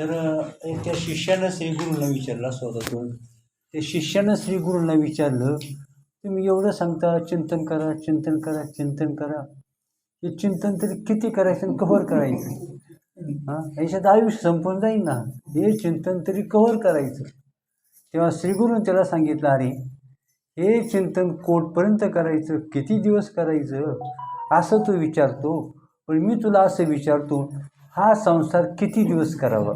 तर त्या शिष्यानं श्रीगुरूंना विचारला स्वतःतून होतं ते. शिष्यानं श्रीगुरूंना विचारलं तुम्ही एवढं सांगता चिंतन करा चिंतन करा चिंतन करा. हे चिंतन तरी किती करायचं आणि कव्हर करायचं? हां? याच्यात आयुष्य संपून जाईल ना. हे चिंतन तरी कव्हर करायचं. तेव्हा श्रीगुरूने त्याला सांगितलं अरे हे चिंतन कोटपर्यंत करायचं किती दिवस करायचं? असं तू विचारतो. पण मी तुला असं विचारतो हा संसार किती दिवस करावा?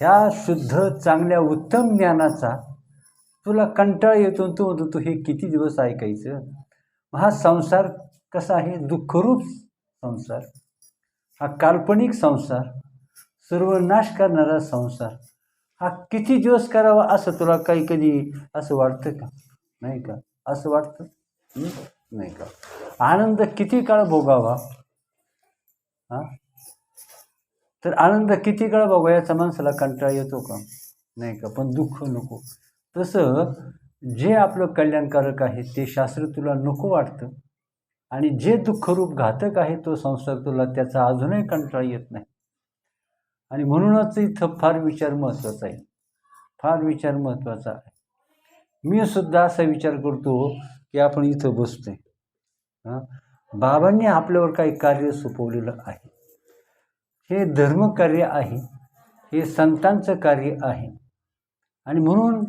ह्या शुद्ध चांगल्या उत्तम ज्ञानाचा तुला कंटाळा येतो तू म्हणतो तू हे किती दिवस ऐकायचं? हा संसार कसा आहे? दुःखरूप संसार. हा काल्पनिक संसार सर्व नाश करणारा संसार. हा किती दिवस करावा असं तुला काही कधी असं वाटतं का? नाही का? असं वाटतं? नाही का? आनंद किती काळ भोगावा? हां? तर आनंद किती काळ भोगा याचा माणसाला कंटाळा येतो का? नाही का? पण दुःख नको. तसं जे आपलं कल्याणकारक आहे ते शास्त्र तुला नको वाटतं. आणि जे दुःखरूप घातक आहे तो संसार तुला त्याचा अजूनही कंटाळा येत नाही. आणि म्हणूनच इथं फार विचार महत्त्वाचा आहे. फार विचार महत्त्वाचा आहे. मी सुद्धा असा विचार करतो की आपण इथं बसतोय. हां? बाबांनी आपल्यावर काही कार्य सोपवलेलं आहे. हे धर्मकार्य आहे हे संतांचं कार्य आहे. आणि म्हणून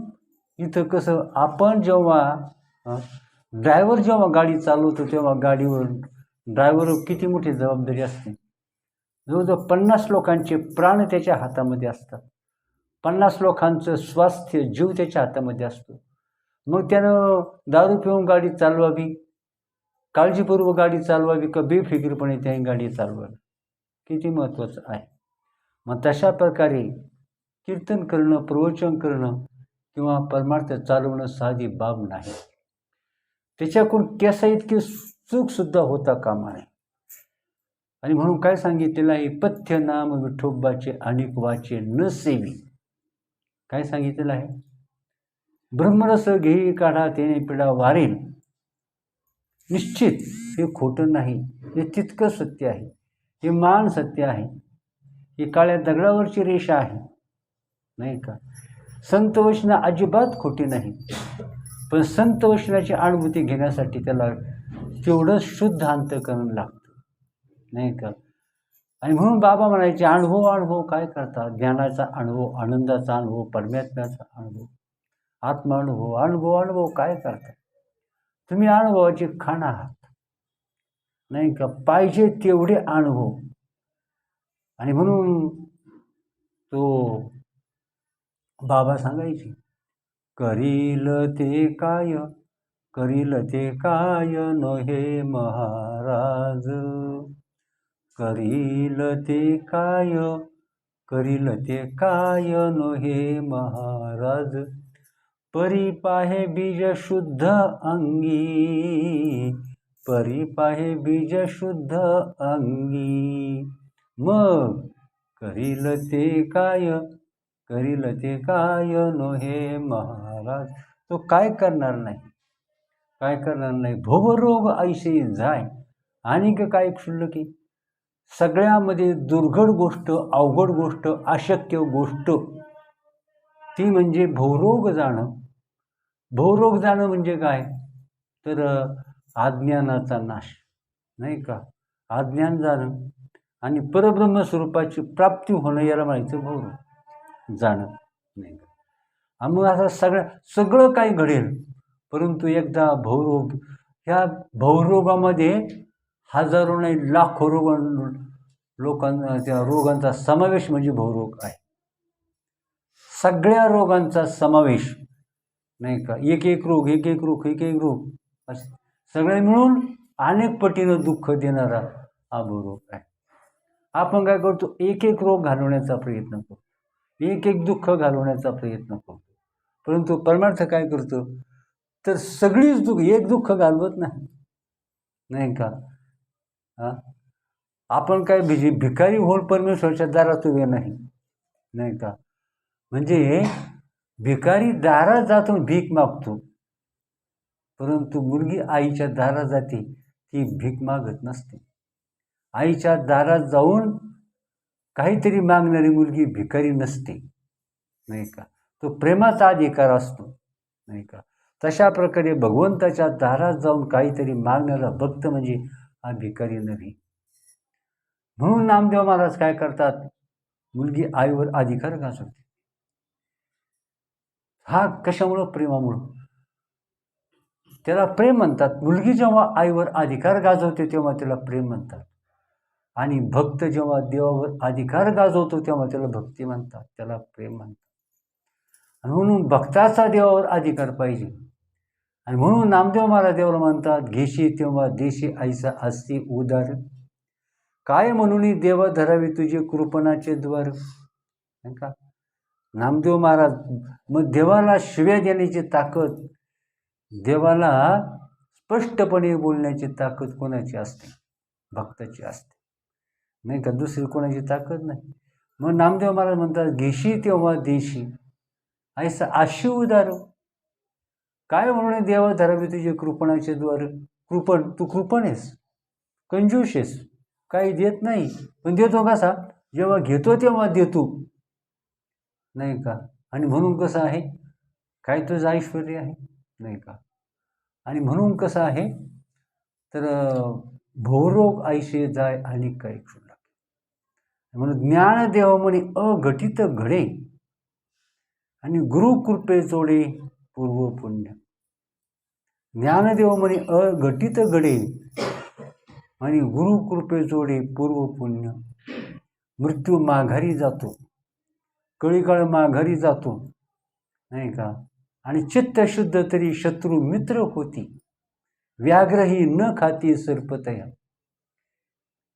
इथं कसं आपण जेव्हा ड्रायव्हर जेव्हा गाडी चालवतो तेव्हा गाडीवर ड्रायव्हर किती मोठी जबाबदारी असते? जवळजवळ पन्नास लोकांचे प्राण त्याच्या हातामध्ये असतात. पन्नास लोकांचं स्वास्थ्य जीव त्याच्या हातामध्ये असतो. मग त्यानं दारू पिऊन गाडी चालवावी काळजीपूर्वक गाडी चालवावी का बेफिकीरपणे त्याने गाडी चालवावी? किती महत्त्वाचं आहे? मग तशा प्रकारे कीर्तन करणं प्रवचन करणं किंवा परमार्थ चालवणं साधी बाब नाही. त्याच्याकडून केसा इतकी चूकसुद्धा होता कामा नये. आणि म्हणून काय सांगितलेलं आहे? पथ्य नाम विठोबाचे अनेक वाचे न सेवी. काय सांगितलेलं आहे? ब्रह्मरस घेई काढा तेने पिढा वारेल निश्चित हे खोटं नाही. हे तितकं सत्य आहे. हे मान सत्य आहे. ही काळ्या दगडावरची रेषा आहे. नाही का? संतवचनं अजिबात खोटी नाही. पण संतवचनाची अनुभूती घेण्यासाठी त्याला तेवढं शुद्ध अंतकरण लागतं. नाही का? आणि म्हणून बाबा म्हणायचे अनुभव अनुभव काय करतात ज्ञानाचा अनुभव आनंदाचा अनुभव परमात्म्याचा अनुभव आत्मानुभव अनुभव अनुभव काय करतात तुम्ही अनुभवाची खाण आहात. नाही का? पाहिजे तेवढे अनुभव. आणि म्हणून तो बाबा सांगायचे करील ते काय? करील ते काय नहे महाराज? करील ते काय? करील ते काय नहे महाराज? परी पाहे बीज शुद्ध अंगी परी पाहे बीज शुद्ध अंगी. मग करील ते काय? करील ते काय नो हे महाराज? तो काय करणार नाही? काय करणार नाही? भवरोग ऐसे जाय. आणि काय काय क्षुल्लकी सगळ्यामध्ये दुर्घड गोष्ट अवघड गोष्ट अशक्य गोष्ट ती म्हणजे भवरोग जाणं. भवरोग जाणं म्हणजे काय? तर अज्ञानाचा नाश नाही का? अज्ञान जाणं आणि परब्रह्म स्वरूपाची प्राप्ती होणं याला म्हणायचं भाऊ जाणं नाही का? मग असं सगळं सगळं काही घडेल. परंतु एकदा भवरोग ह्या भवरोगामध्ये हजारो नाही लाखो रोग लोकांना त्या रोगांचा समावेश म्हणजे भवरोग आहे. सगळ्या रोगांचा समावेश नाही का? एक एक रोग एक एक रोग एक एक रोग असं सगळे मिळून अनेक पटीनं दुःख देणारा हा रोग आहे. आपण काय करतो? एक एक रोग घालवण्याचा प्रयत्न करतो. एक एक दुःख घालवण्याचा प्रयत्न करतो. परंतु परमार्थ काय करतो? तर सगळीच दुःख एक दुःख घालवत नाही. नाही का? हां? आपण काय भिजी भिकारी होऊन परमेश्वरच्या दारात उभे नाही. नाही का? म्हणजे भिकारी दारात जातो भीक मागतो. परंतु मुलगी आईच्या दारात जाते ती भीक मागत नसते. आईच्या दारात जाऊन काहीतरी मागणारी मुलगी भिकारी नसते नाही का? तो प्रेमाचा अधिकार असतो नाही का? तशा प्रकारे भगवंताच्या दारात जाऊन काहीतरी मागणारा भक्त म्हणजे हा भिकारी नव्हे. म्हणून नामदेव महाराज काय करतात? मुलगी आईवर अधिकार गाजवते हा कशामुळं? प्रेमामुळं. त्याला प्रेम म्हणतात. मुलगी जेव्हा आईवर अधिकार गाजवते तेव्हा त्याला प्रेम म्हणतात. आणि भक्त जेव्हा देवावर अधिकार गाजवतो तेव्हा त्याला भक्ती म्हणतात. त्याला प्रेम म्हणतात. आणि म्हणून भक्ताचा देवावर अधिकार पाहिजे. आणि म्हणून नामदेव महाराज देवाला म्हणतात घेशी तेव्हा देशी आईचा असती उदार. काय म्हणून देवा धरावे तुझे कृपणाचे द्वार? नाही का? नामदेव महाराज मग देवाला शिव्या देण्याची ताकद देवाला स्पष्टपणे बोलण्याची ताकद कोणाची असते? भक्ताची असते. नाही का दुसरी कोणाची ताकद नाही. मग नामदेव महाराज म्हणतात घेशी तेव्हा देशी. ऐसा आशी उदार काय म्हणून देवा धरावी तुझे कृपणाचे द्वार? कृपण तू कृपण आहेस. कंजूस आहेस. काही देत नाही. पण देतो कसा? जेव्हा घेतो तेव्हा देतो. नाही का? आणि म्हणून कसं आहे? काय तुझं ऐश्वर आहे? नाही का? आणि म्हणून कसं आहे? तर भवरोग आयुष्य जाय आणि काय क्षुल्लक म्हणून ज्ञानदेव म्हणे अघटित घडे. आणि गुरुकृपे जोडे पूर्व पुण्य. ज्ञानदेव म्हणे अघटित घडे. आणि गुरुकृपे जोडे पूर्व पुण्य. मृत्यू माघारी जातो. कळीकाळ माघारी जातो. नाही का? आणि चित्त शुद्ध तरी शत्रू मित्र होती. व्याघ्रही न खाती सर्पतया.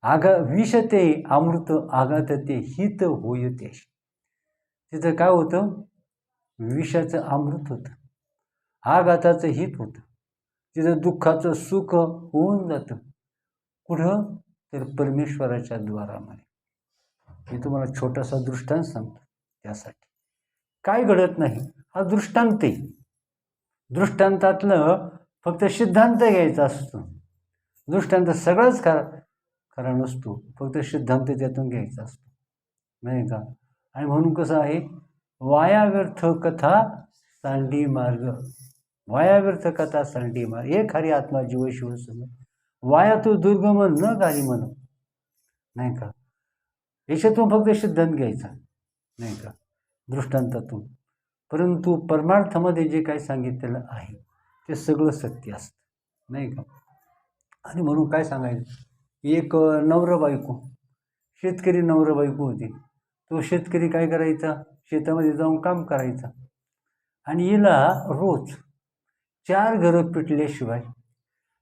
आगा विषते अमृत आघात ते हित होयते. तिथं काय होतं? विषाचं अमृत होतं. आघाताचं हित होतं. तिथं दुःखाचं सुख होऊन जातं. कुठं? तर परमेश्वराच्या द्वारामध्ये. मी तुम्हाला छोटासा दृष्टांत सांगतो त्यासाठी. काय घडत नाही? हा दृष्टांत आहे दृष्टांतातलं फक्त सिद्धांत घ्यायचा असतो. दृष्टांत सगळंच खरा खरा नसतो. फक्त सिद्धांत त्यातून घ्यायचा असतो. नाही का? आणि म्हणून कसं आहे? वायाव्यर्थ कथा सांडी मार्ग. वायाव्यर्थ कथा सांडी मार्ग. हे खरी आत्मा जीव शिव वाया तो दुर्गमन न घाली म्हण नाही का? याच्यातून फक्त सिद्धांत घ्यायचा. नाही का? दृष्टांतातून. परंतु परमार्थामध्ये जे काही सांगितलेलं आहे ते सगळं सत्य असतं नाही का? आणि म्हणून काय सांगायचं? एक नवरा बायको शेतकरी नवरा बायको होती. तो शेतकरी काय करायचा? शेतामध्ये जाऊन काम करायचा. आणि हिला रोज चार घरं पिटल्याशिवाय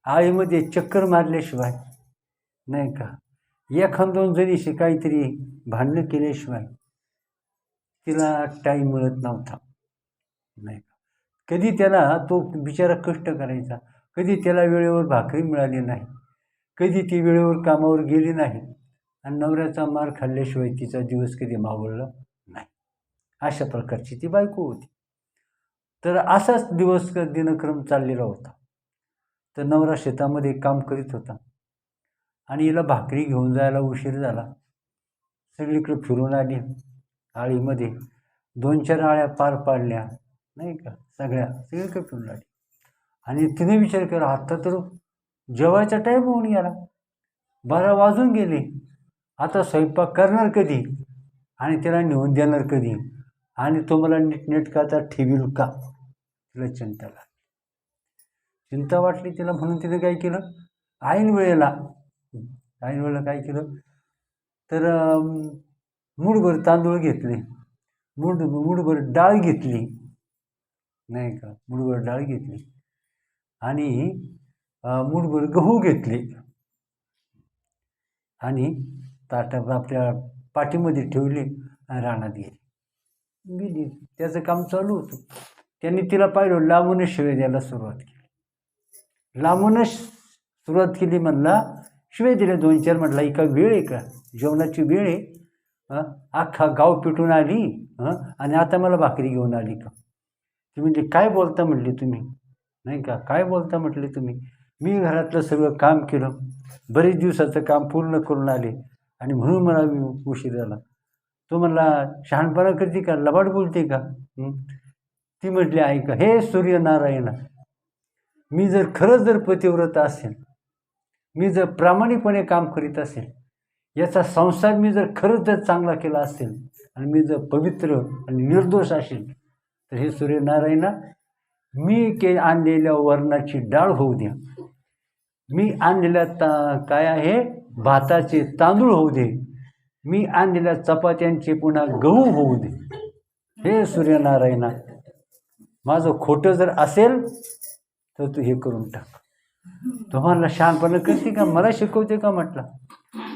आळीमध्ये चक्कर मारल्याशिवाय नाही का? एखाद दोन जणीशी काहीतरी भांडणं केल्याशिवाय तिला टाईम मिळत नव्हता. नाही का? कधी त्याला तो बिचारा कष्ट करायचा. कधी त्याला वेळेवर भाकरी मिळाली नाही. कधी ती वेळेवर कामावर गेली नाही. आणि नवऱ्याचा मार खाल्ल्याशिवाय तिचा दिवस कधी मावळला नाही. अशा प्रकारची ती बायको होती. तर असाच दिवस दिनक्रम चाललेला होता. तर नवरा शेतामध्ये काम करीत होता. आणि हिला भाकरी घेऊन जायला उशीर झाला. सगळीकडे फिरून आली. आळीमध्ये दोन चार आळ्या पार पाडल्या. नाही का? सगळ्या सगळीकडे फिरून आली आणि तिने विचार केला आत्ता तर जेवायचा टाईम होऊन गेला. बारा वाजून गेले. आता स्वयंपाक करणार कधी? आणि त्याला नेऊन देणार कधी? आणि तो मला नीटनेटकाचा ठेवील का? तिला चिंता लागली. चिंता वाटली तिला म्हणून तिने काय केलं? ऐन वेळेला ऐन वेळेला काय केलं? तर मूडभर तांदूळ घेतले. मूड मूडभर डाळ घेतली. नाही का? मूडभर डाळ घेतली. आणि मूडभर गहू घेतले. आणि ताटा आपल्या पाठीमध्ये ठेवले आणि रानात गेले. गेली. त्याचं काम चालू होतं. त्यांनी तिला पाहिलं लांबूनच शिवे द्यायला सुरुवात केली. लांबूनच सुरुवात केली म्हणला शिवे दिले दोन चार म्हटला एका वेळ आहे का? जेवणाची वेळ आहे. अख्खा गाव पिटून आली. हां आणि आता मला भाकरी घेऊन आली का? ती म्हणजे काय बोलता म्हटली तुम्ही? नाही का? काय बोलता म्हटले तुम्ही? मी घरातलं सगळं काम केलं. बरेच दिवसाचं काम पूर्ण करून आले. आणि म्हणून मला मी उशीर झाला. तो म्हणला शहाणपणा करते का? लबाड बोलते का? ती म्हटली ऐका हे सूर्यनारायण मी जर खरंच जर पतिव्रत असेल मी जर प्रामाणिकपणे काम करीत असेल याचा संसार मी जर खरंच जर चांगला केला असेल आणि मी जर पवित्र आणि निर्दोष असेल तर हे सूर्यनारायणा मी के आणलेल्या वर्णाची डाळ होऊ द्या. मी आणलेल्या ता काय आहे? भाताचे तांदूळ होऊ दे. मी आणलेल्या चपात्यांचे पुन्हा गहू होऊ दे. हे सूर्यनारायणा माझं खोटं जर असेल तर तू हे करून टाक. तुम्हाला शहाणपणा करते का? मला शिकवते का म्हटलं?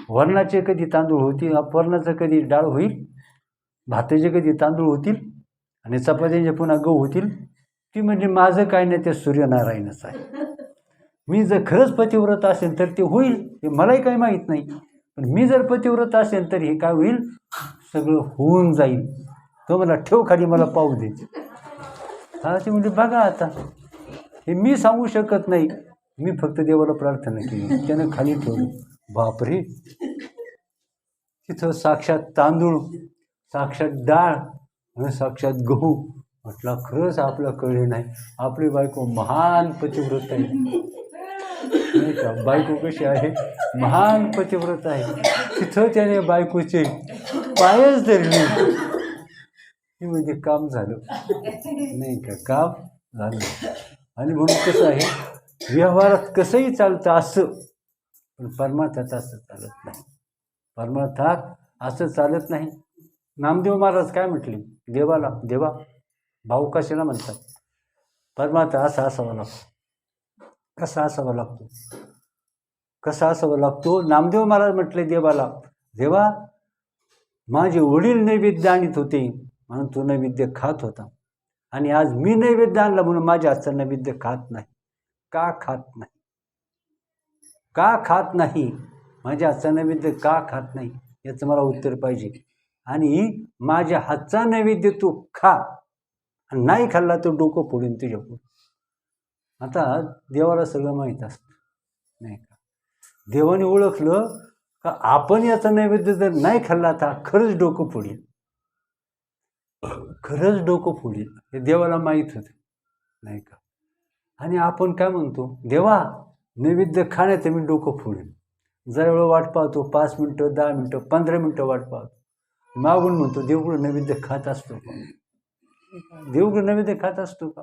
वर्णाचे कधी तांदूळ होतील अपवर्णाचं कधी डाळ होईल? भाताचे कधी तांदूळ होतील? आणि चपात्यांचे पुन्हा गहू होतील ती म्हणजे माझं काय नाही ते सूर्यनारायणच आहे. मी जर खरंच पतिव्रत असेल तर ते होईल हे मलाही काही माहीत नाही. पण मी जर पतिव्रत असेल तर हे काय होईल? सगळं होऊन जाईल. तो मला ठेव खाली मला पाहू दे हा ते म्हणजे बघा आता. हे मी सांगू शकत नाही. मी फक्त देवाला प्रार्थना केली. त्यानं खाली ठेवलं. बापरे. तिथं साक्षात तांदूळ साक्षात डाळ आणि साक्षात गहू. म्हटलं खरंच आपलं कळले नाही. आपली बायको महान पतिव्रत आहे. नाही का? बायको कशी आहे? महान पतिव्रत आहे. तिथं त्याने बायकोचे पायच धरले. हे म्हणजे काम झालं. नाही का? काम झालं. आणि म्हणून कसं आहे? व्यवहारात कसंही चालतं असं. पण परमार्थात असं चालत नाही. परमार्थात असं चालत नाही. नामदेव महाराज काय म्हटले? देवाला देवा भाऊ कशाला म्हणतात? परमात्मा असा असावा लागतो. कसा असावा लागतो? कसा असावा लागतो? नामदेव महाराज म्हटले देवाला देवा माझे वडील नैवेद्य आणत होते म्हणून तो नैवेद्य खात होता. आणि आज मी नैवेद्य आणला म्हणून माझ्या हातचं नैवेद्य खात नाही. का खात नाही? का खात नाही? माझ्या हातचा नैवेद्य का खात नाही? याचं मला उत्तर पाहिजे. आणि माझ्या हातचा नैवेद्य तू खा. नाही खाल्ला तर डोकं फोडून तुझ्या आता देवाला सगळं माहीत असतं. नाही का? देवाने ओळखलं का आपण याचा नैवेद्य जर नाही खाल्ला तर खरंच डोकं फोडील खरंच डोकं फोडील हे देवाला माहीत होतं. नाही का? आणि आपण काय म्हणतो? देवा नैवेद्य खाण्याचं मी डोकं फोडेन. जरा वेळ वाट पाहतो. पाच मिनटं दहा मिनटं पंधरा मिनटं वाट पाहतो. मागून म्हणतो देवकडं नैवेद्य खात असतो का? देवकडं नैवेद्य खात असतो का?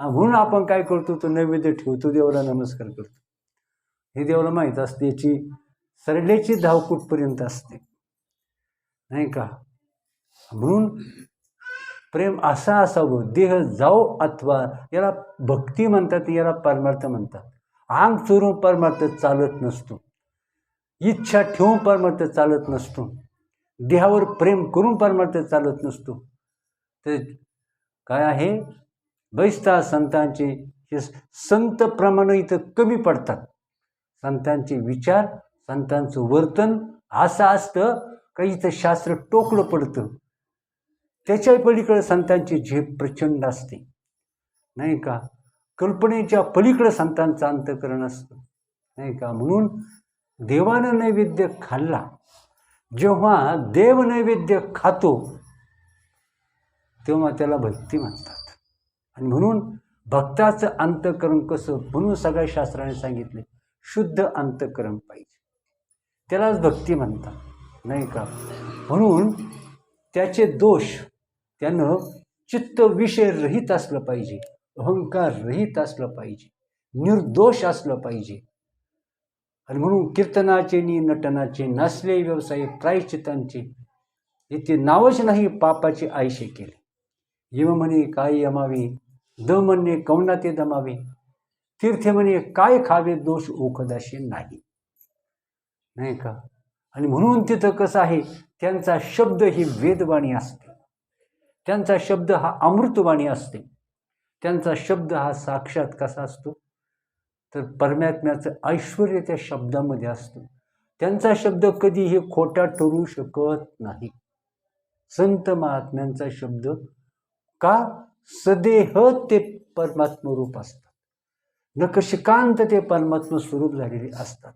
म्हणून आपण काय करतो तो नैवेद्य ठेवतो देवाला नमस्कार करतो. हे देवाला माहीत असते याची सरड्याची धावकूटपर्यंत असते? नाही का? म्हणून प्रेम असा असावं देह जाऊ अथवा याला भक्ती म्हणतात याला परमार्थ म्हणतात. अंग चोरून परमार्थ चालत नसतो. इच्छा ठेवून परमार्थ चालत नसतो. देहावर प्रेम करून परमार्थ चालत नसतो. तर काय आहे? बैसता संतांचे हे संत प्रमाण इथं कमी पडतात. संतांचे विचार संतांचं वर्तन असं असतं का इथं शास्त्र टोकलं पडतं? त्याच्या पलीकडे संतांची झेप प्रचंड असते. नाही का? कल्पनेच्या पलीकडे संतांचं अंतकरण असतं. नाही का? म्हणून देवानं नैवेद्य खाल्ला. जेव्हा देवनैवेद्य खातो तेव्हा त्याला भक्ती म्हणतात. आणि म्हणून भक्ताचं अंतकरण कसं म्हणून सगळ्या शास्त्राने सांगितले शुद्ध अंतकरण पाहिजे. त्यालाच भक्ती म्हणतात नाही का? म्हणून त्याचे दोष त्यानं चित्त विषय रहित असलं पाहिजे अहंकार रहित असलं पाहिजे निर्दोष असलं पाहिजे आणि म्हणून कीर्तनाचे नि नटनाचे नसले व्यवसाय प्रायश्चितांचे येथे नावच नाही पापाचे आयशे केले. यम म्हणे काय यमावे? द म्हणणे कवनाते दमावे. तीर्थ म्हणे काय खावे? दोष ओखदाशी नाही. नाही का? आणि म्हणून तिथं कसं आहे त्यांचा शब्द ही वेदवाणी असते. त्यांचा शब्द हा अमृतवाणी असते. त्यांचा शब्द हा साक्षात कसा असतो? तर परमात्म्याचं ऐश्वर त्या शब्दामध्ये असतं. त्यांचा शब्द कधीही खोटा ठरू शकत नाही. संत महात्म्यांचा शब्द का? सदेह ते परमात्म रूप असतात. नकशिकांत ते परमात्म स्वरूप झालेले असतात.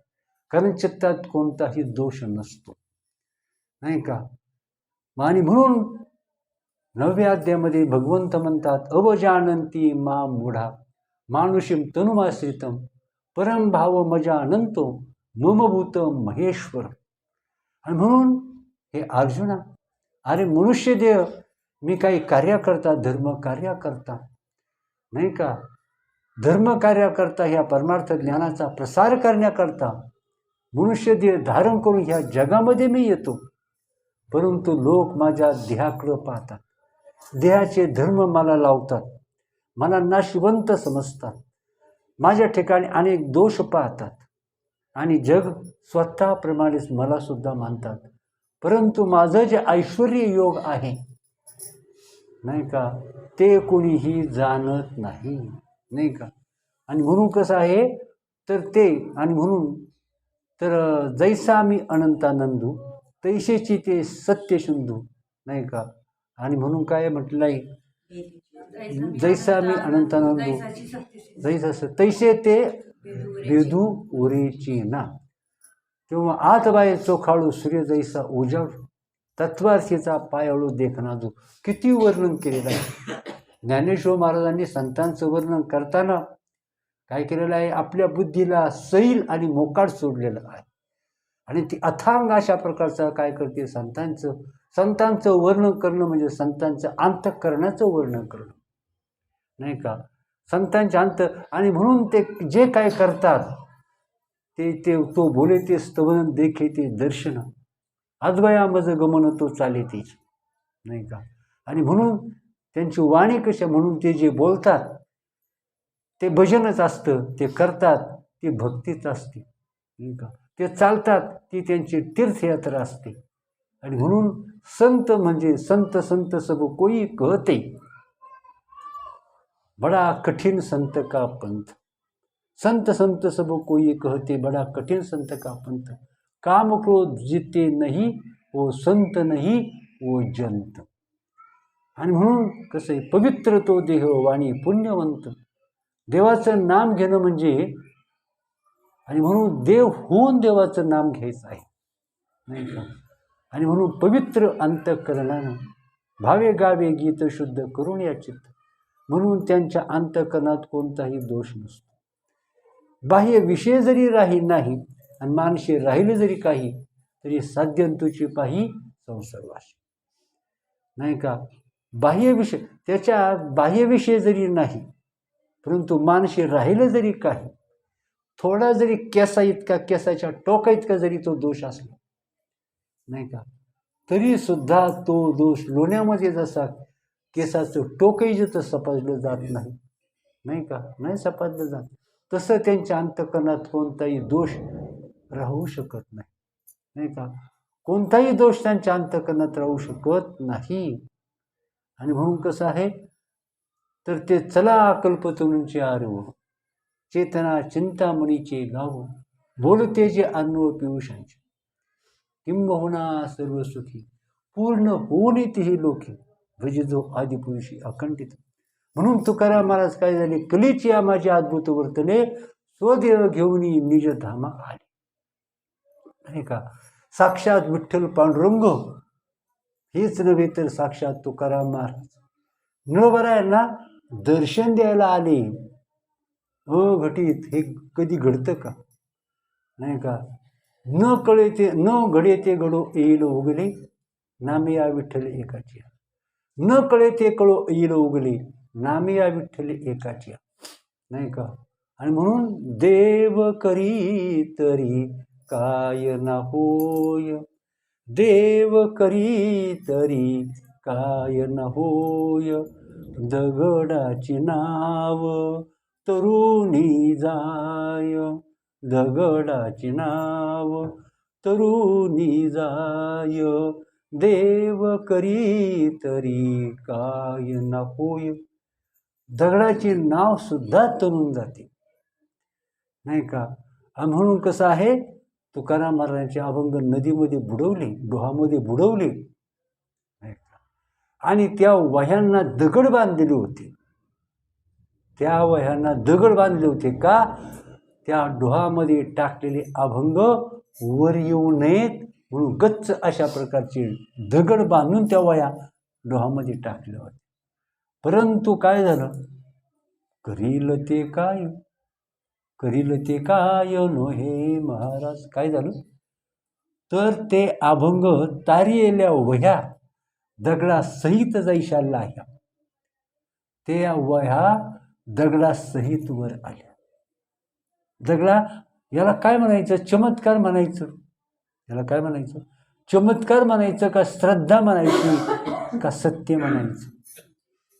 कारण चित्तात कोणताही दोष नसतो. नाही का? आणि म्हणून नवव्या अध्यामध्ये भगवंत म्हणतात अवजानंती मा मुढा मानुषीम तनुमाश्रितम परम भाव मजा अनंतो ममभूत महेश्वर आणि म्हणून हे अर्जुना अरे मनुष्य देह मी काही कार्य करता धर्म कार्य करता नाही का? धर्म कार्य करता ह्या परमार्थ ज्ञानाचा प्रसार करण्याकरता मनुष्य देह धारण करून ह्या जगामध्ये मी येतो. परंतु लोक माझ्या देहाकडं पाहतात. देहाचे धर्म मला लावतात. मला नाशिवंत समजतात. माझ्या ठिकाणी अनेक दोष पाहतात. आणि जग स्वतःप्रमाणेच मलासुद्धा मानतात. परंतु माझं जे ऐश्वर योग आहे नाही का ते कोणीही जाणत नाही नाही का? आणि म्हणून कसं आहे तर ते आणि म्हणून तर जैसा मी अनंतानंदू तैसेची ते सत्यशुंदू नाही का? आणि म्हणून काय म्हटलं आहे जैसा मी अनंतानंदू जैसा तैसे ते वेदू उरेची ना तेव्हा आत बाय चोखाळू सूर्य जैसा उजाड तत्वार्थीचा पायाळू देखना जो किती वर्णन केलेलं आहे ज्ञानेश्वर महाराजांनी संतांचं वर्णन करताना काय केलेलं आहे? आपल्या बुद्धीला सैल आणि मोकाट सोडलेलं आहे. आणि ती अथांग अशा प्रकारचं काय करते? संतांचं संतांचं वर्णन करणं म्हणजे संतांचं अंतःकरणाचं वर्णन करणं. नाही का? संतांच्या अंत. आणि म्हणून ते जे काय करतात ते ते तो बोले ते स्तवन देखे ते दर्शन. आजवया मज गमन तो चाले तेच नाही का? आणि म्हणून त्यांची वाणी कशा म्हणून ते जे बोलतात ते भजनच असतं ते करतात ती भक्तीच असते. नाही का? ते चालतात ती त्यांची तीर्थयात्रा असते. आणि म्हणून संत म्हणजे संत संत सब कोई कहते. बडा कठीण संत का पंथ। संत संत सब कोई कहते बडा कठीण संत का पंथ। काम क्रोध जिते नाही वो संत नाही वो जंत। आणि म्हणून कसं आहे पवित्र तो देह वाणी पुण्यवंत। देवाचं नाम घेणं म्हणजे आणि म्हणून देव होऊन देवाचं नाम घ्यायचं आहे नाही का? आणि म्हणून पवित्र अंतकरणानं भावे गावे गीत शुद्ध करून या चित्त म्हणून त्यांच्या अंतकरणात कोणताही दोष नसतो. बाह्य विषय जरी राही नाही आणि मानसे राहिले जरी काही तरी साध्यंतूची पाही संसर्वाशी नाही का? बाह्य विषय त्याच्या बाह्य विषय जरी नाही परंतु मानशी राहिलं जरी काही थोडा जरी केसा इतका केसाच्या टोका इतका जरी तो दोष असला नाही का? तरी सुद्धा तो दोष लोण्यामध्ये जसा केसाचं टोकही जसं सपाजलं जात नाही. नाही का? नाही सपाजलं जात. तसं त्यांच्या अंतकरणात कोणताही दोष राहू शकत नाही. नाही का? कोणताही दोष त्यांच्या अंतकरणात राहू शकत नाही. आणि म्हणून कसं आहे? तर ते चला कल्पतरूंचे आरव चेतना चिंतामणीचे गाव बोलते जे अन्न पियुषांचे. किंबहुना सर्व सुखी पूर्ण होऊन तेही लोके भजिजो आदिपुरुषी अखंडित. म्हणून तुकाराम महाराज काय झाले? कलेची या माझी अद्भुत वर्तने स्वदेव घेऊन निज धामा आले. नाही का? साक्षात विठ्ठल पांडुरंग हेच नव्हे तर साक्षात तुकाराम महाराज. नळबरायांना दर्शन द्यायला आले. अ घटित हे कधी घडतं का? नाही का? न कळे ते न घडे ते घडो येईल उगले. नामे या विठ्ठल एकाची. न कळे ते कळो येईल उगली. नामे या विठ्ठल एकाची. नाही का? आणि म्हणून देव करी तरी काय ना होय. देव करी तरी काय न होय. दगडाची नाव तरुणी जाय. दगडाची नाव तरुणी जाय. देव करी तरी काय ना होय दगडाचे नाव सुद्धा तरून जाते. नाही का? आणि म्हणून कसं आहे? तुकाराम महाराजांचे अभंग नदीमध्ये बुडवले डोहामध्ये बुडवले. नाही का? आणि त्या वह्यांना दगड बांधलेले होते. त्या वह्यांना दगड बांधले होते का? त्या डोहामध्ये टाकलेले अभंग वर येऊ नयेत. म्हणून गच्च अशा प्रकारचे दगड बांधून त्या वया डोहामध्ये टाकल्या होत्या. परंतु काय झालं? करील ते काय? करील ते काय नो हे महाराज? काय झालं? तर ते अभंग तारियेल्या वह्या दगडासहित जैशा लाह्या ते वह्या दगडासहित वर आल्या. दगडा याला काय म्हणायचं? चमत्कार म्हणायचं. याला काय म्हणायचं? चमत्कार म्हणायचं का श्रद्धा म्हणायची का सत्य म्हणायचं?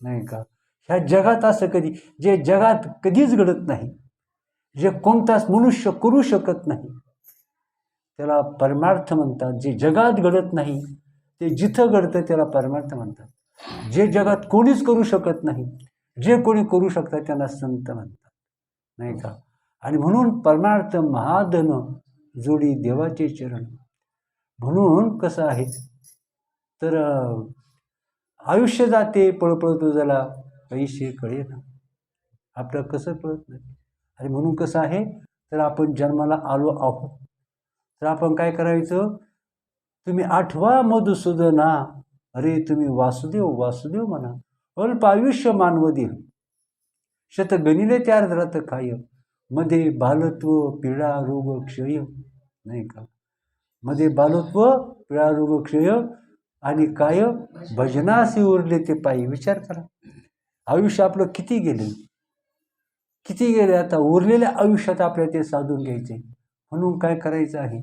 नाही का? ह्या जगात असं कधी जे जगात कधीच घडत नाही जे कोणताच मनुष्य करू शकत नाही त्याला परमार्थ म्हणतात. जे जगात घडत नाही ते जिथं घडतं त्याला परमार्थ म्हणतात. जे जगात कोणीच करू शकत नाही जे कोणी करू शकतात त्यांना संत म्हणतात. नाही का? आणि म्हणून परमार्थ महाधन जोडी देवाचे चरण. म्हणून कसं आहे? तर आयुष्य जाते पळपळतो तुझला पैसे कळे ना आपलं कसं कळत नाही? आणि म्हणून कसं आहे? तर आपण जन्माला आलो आहोत. तर आपण काय करायचं? तुम्ही आठवा मधुसूदना. अरे तुम्ही वासुदेव वासुदेव म्हणा. अल्प आयुष्य मानव देह शत तयार झाला तर काय मध्ये बालत्व पीडा रोग क्षय. नाही का? मध्ये बालत्व पीडा क्षय आणि काय भजनासी उरले ते पायी. विचार करा. आयुष्य आपलं किती गेले? किती गेले? आता उरलेल्या आयुष्यात आपल्याला ते साधून घ्यायचे. म्हणून काय करायचं आहे?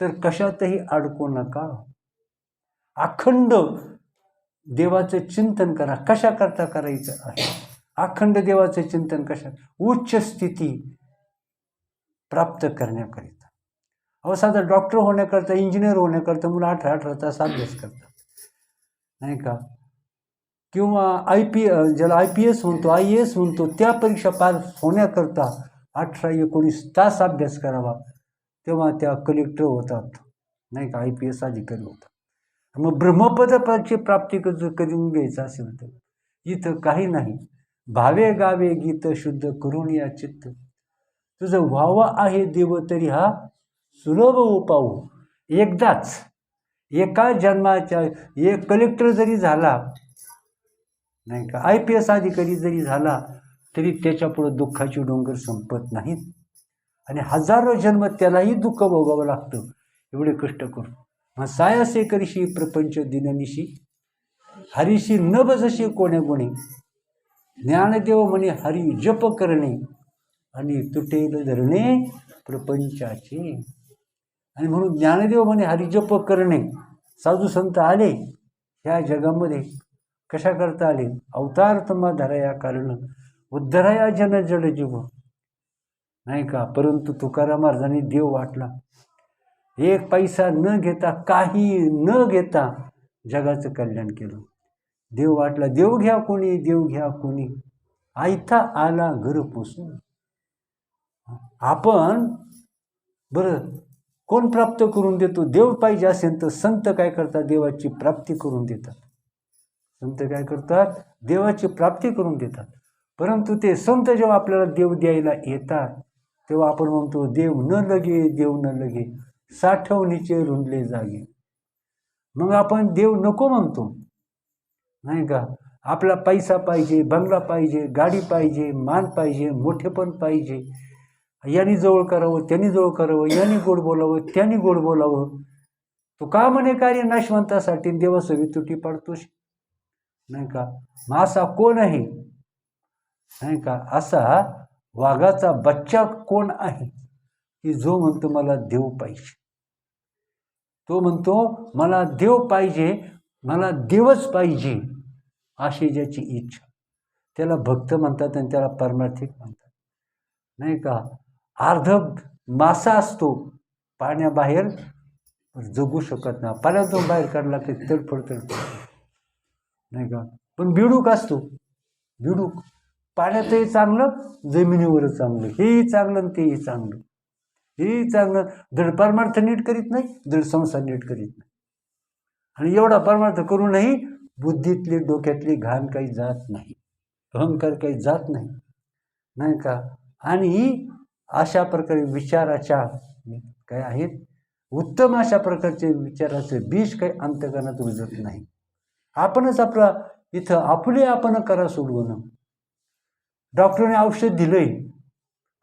तर कशातही अडकू नका. अखंड देवाचं चिंतन करा. कशा करता करायचं आहे? अखंड देवाचं चिंतन कशा? उच्च स्थिती प्राप्त करण्याकरिता. अहो साधा डॉक्टर होण्याकरता इंजिनियर होण्याकरता मुलं अठरा अठरा तास अभ्यास करतात. नाही का? किंवा आय पी ज्याला आय पी एस म्हणतो आय ए एस म्हणतो त्या परीक्षा पास होण्याकरता अठरा एकोणीस तास अभ्यास करावा. तेव्हा त्या कलेक्टर होतात. नाही का? आय पी एस अधिकारी होतात. मग ब्रह्मपदाची प्राप्ती कधी कधी घ्यायचं असेल तर इथं काही नाही. भावे गावे गीत शुद्ध करून या चित्त. तुझं व्हावं आहे देव तरी हा सुलभ उपाऊ एकदाच एका जन्माच्या एक कलेक्टर जरी झाला नाही का आय पी एस अधिकारी जरी झाला तरी त्याच्यापुढं दुःखाची डोंगर संपत नाहीत. आणि हजारो जन्म त्यालाही दुःख भोगावं लागतं एवढे कष्ट करून. मग सायासे करीशी प्रपंच दिननिशी हरीशी न बजशी कोणे कोणी ज्ञानदेव म्हणे हरी जप करणे आणि तुटेल धरणे प्रपंचाचे. आणि म्हणून ज्ञानदेव म्हणे हरिजप करणे. साधू संत आले ह्या जगामध्ये कशा करता आले? अवतार तमा धराया कारण उद्धराया जन जड जीव. नाही का? परंतु तुकाराम महाराजांनी देव वाटला. एक पैसा न घेता काही न घेता जगाचं कल्याण केलं. देव वाटला देव घ्या कोणी देव घ्या कोणी. आयथा आला घर पोसून. आपण बरं कोण प्राप्त करून देतो? देव पाहिजे असेल तर संत काय करतात? देवाची प्राप्ती करून देतात. संत काय करतात? देवाची प्राप्ती करून देतात. परंतु ते संत जेव्हा आपल्याला देव द्यायला येतात तेव्हा आपण म्हणतो देव न लगे देव न लगे साठवणीचे रुंडले जागे. मग आपण देव नको म्हणतो. नाही का? आपला पैसा पाहिजे बंगला पाहिजे गाडी पाहिजे मान पाहिजे मोठेपण पाहिजे. यांनी जवळ करावं त्यांनी जवळ करावं यांनी गोड बोलावं त्यांनी गोड बोलावं. तो का म्हणे कार्य नाशवंतासाठी देवासवी तुटी पाडतोस? नाही का? मग असा कोण आहे? नाही का? असा वाघाचा बच्चा कोण आहे? की जो म्हणतो मला देव पाहिजे. तो म्हणतो मला देव पाहिजे मला देवच पाहिजे अशी ज्याची इच्छा. त्याला भक्त म्हणतात आणि त्याला परमार्थिक म्हणतात. नाही का? अर्ध मासा असतो. पाण्याबाहेर जगू शकत नाही. पाण्यातून बाहेर काढला की तडफड तडफड नाही का? पण बिडूक असतो. बिडूक. पाण्यातही चांगलं जमिनीवरच चांगलं. हेही चांगलं आणि तेही चांगलं. हेही चांगलं. धड परमार्थ नीट करीत नाही दड संसार नीट करीत नाही. आणि एवढा परमार्थ करूनही बुद्धीतली डोक्यातली घाण काही जात नाही. अहंकार काही जात नाही. नाही का? आणि अशा प्रकारे विचाराच्या काय आहेत. उत्तम अशा प्रकारचे विचाराचं बीज काही अंतकरणात रुजत नाही. आपणच आपला इथं आपले आपण करा सोडवणं. डॉक्टरने औषध दिलंय.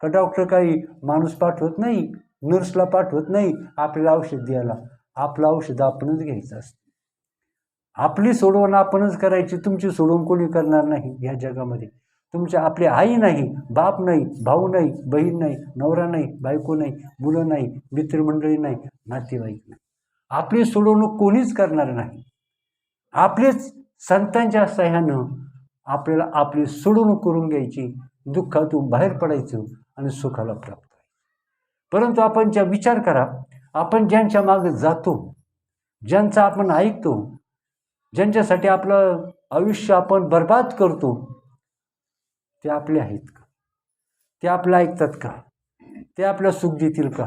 का डॉक्टर काही माणूस पाठवत नाही नर्सला पाठवत नाही आपल्याला औषध द्यायला? आपलं औषध आपणच घ्यायचं असतं. आपली सोडवण आपणच करायची तुमची सोडवण कोणी करणार नाही या जगामध्ये. तुमच्या आपली आई नाही बाप नाही भाऊ नाही बहीण नाही नवरा नाही बायको नाही मुलं नाही मित्रमंडळी नाही नातेवाईक नाही. आपली सोडवणूक कोणीच करणार नाही. आपलेच संतांच्या सह्यानं आपल्याला आपली सोडवणूक करून घ्यायची दुःखातून बाहेर पडायचं आणि सुखाला प्राप्त व्हायचं. परंतु आपण ज्या विचार करा आपण ज्यांच्या मागे जातो ज्यांचा आपण ऐकतो ज्यांच्यासाठी आपलं आयुष्य आपण बर्बाद करतो ते आपले आहेत का? ते आपलं ऐकतात का? ते आपल्या सुख देतील का?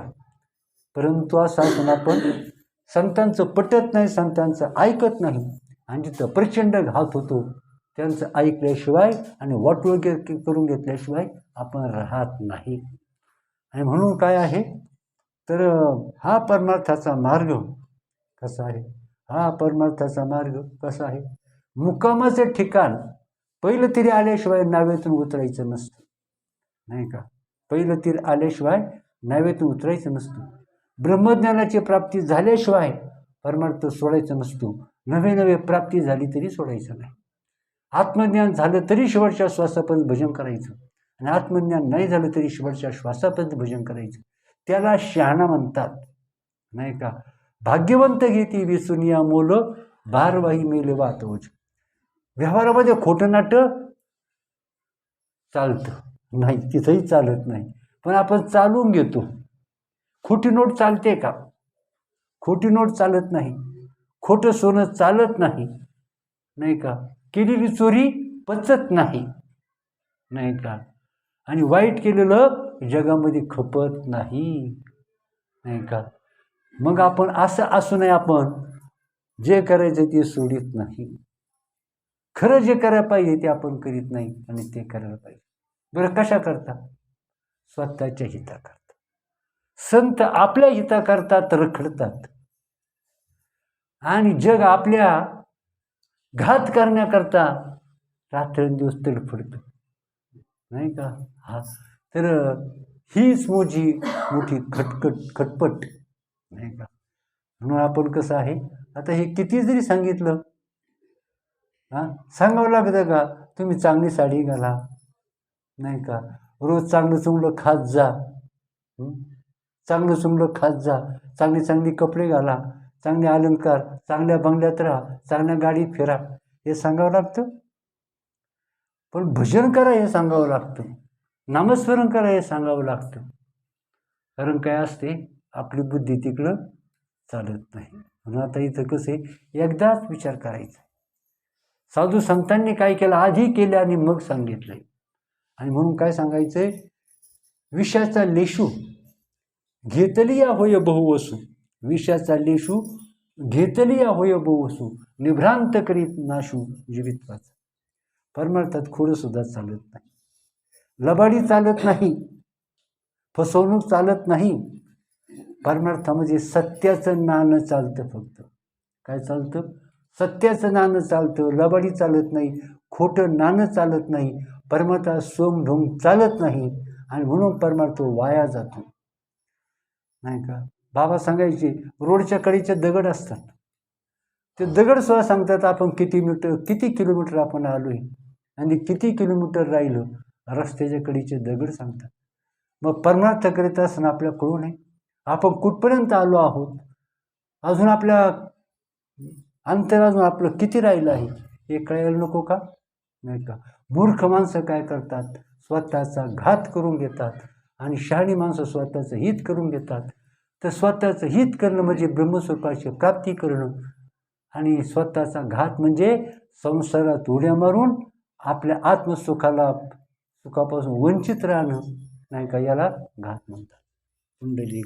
परंतु असं असून आपण संतांचं पटत नाही संतांचं ऐकत नाही. आणि जिथं प्रचंड घात होतो त्यांचं ऐकल्याशिवाय आणि वाटोळ करून घेतल्याशिवाय आपण राहत नाही. आणि म्हणून काय आहे? तर हा परमार्थाचा मार्ग कसा आहे? हा परमार्थाचा मार्ग कसा आहे? मुक्कामाचं ठिकाण पहिलं तरी आल्याशिवाय नावेतून उतरायचं नसतं. नाही का? पहिलं तीर आल्याशिवाय नावेतून उतरायचं नसतं. ब्रह्मज्ञानाची प्राप्ती झाल्याशिवाय परमार्थ सोडायचं नसतो. नवे नवे प्राप्ती झाली तरी सोडायचं नाही. आत्मज्ञान झालं तरी शेवटच्या श्वासापर्यंत भजन करायचं. आणि आत्मज्ञान नाही झालं तरी शेवटच्या श्वासापर्यंत भजन करायचं. त्याला शहाणा म्हणतात. नाही का? भाग्यवंत घेती विसुनिया मोल बारवाही मेले वातोज व्यवहारामध्ये खोटं नाटं चालतं. नाही तिथंही चालत नाही. पण आपण चालून घेतो. खोटी नोट चालते का? खोटी नोट चालत नाही. खोटं सोनं चालत नाही. नाही का? केलेली चोरी पचत नाही. नाही का? आणि वाईट केलेलं जगामध्ये खपत नाही. नाही का? मग आपण असं असू आपण. जे करायचं ते सोडित नाही. खरं जे करायला पाहिजे ते आपण करीत नाही आणि ते करायला पाहिजे. बरं कशा करता स्वतःच्या हिताकरता. संत आपल्या हिताकरता रखडतात. आणि जग आपल्या घात करण्याकरता रात्रंदिवस तडफडतं. नाही का? हा. तर हीच मोजी मोठी खटखट खटपट. नाही का? म्हणून आपण कसं आहे? आता हे किती जरी सांगितलं हां? सांगावं लागतं का? तुम्ही चांगली साडी घाला. नाही का? रोज चांगलं चुंगलं खात जा. चांगलं चुंगलं खात जा. चांगली चांगली कपडे घाला. चांगले अलंकार चांगल्या बंगल्यात राहा. चांगल्या गाडीत फिरा. हे सांगावं लागतं? पण भजन करा हे सांगावं लागतं. नामस्मरण करा हे सांगावं लागतं. कारण काय असते? आपली बुद्धी तिकडं चालत नाही. म्हणून आता इथं कसं आहे? एकदाच विचार करायचा. साधू संतांनी काय केलं? आधी केलं आणि मग सांगितलं. आणि म्हणून काय सांगायचं आहे विषाचा लेशू घेतली या होय बहुवसू विषाचा लेशू घेतली या होय बहुवसू निभ्रांत करीत नाशू जीवित्वाचा. परमार्थात खोडंसुद्धा चालत नाही. लबाडी चालत नाही. फसवणूक चालत नाही. परमार्थ म्हणजे सत्याचं नाणं चालतं फक्त. काय चालतं? सत्याचं नाणं चालतं लबाडी चालत नाही खोटं नाणं चालत नाही परमार्था सोम ढोंग चालत नाही आणि म्हणून परमार्थ वाया जातो. नाही का? बाबा सांगायचे रोडच्या कडीचे दगड असतात. ते दगड सुद्धा सांगतात आपण किती मीटर किती किलोमीटर आपण आलो आहे आणि किती किलोमीटर राहिलं? रस्त्याच्या कडीचे दगड सांगतात. मग परमार्थ करीत असताना आपल्या कळू नये. आपण कुठपर्यंत आलो आहोत? अजून आपल्या अंतराजून आपलं किती राहिलं आहे? हे कळायला नको का? नाही का? मूर्ख माणसं काय करतात? स्वतःचा घात करून घेतात. आणि शहाणी माणसं स्वतःचं हित करून घेतात. तर स्वतःचं हित करणं म्हणजे ब्रह्मस्वरूपाची प्राप्ती करणं. आणि स्वतःचा घात म्हणजे संसारात उड्या मारून आपल्या आत्मसुखाला सुखापासून वंचित राहणं. नाही का? याला घात म्हणतात. कुंडली एक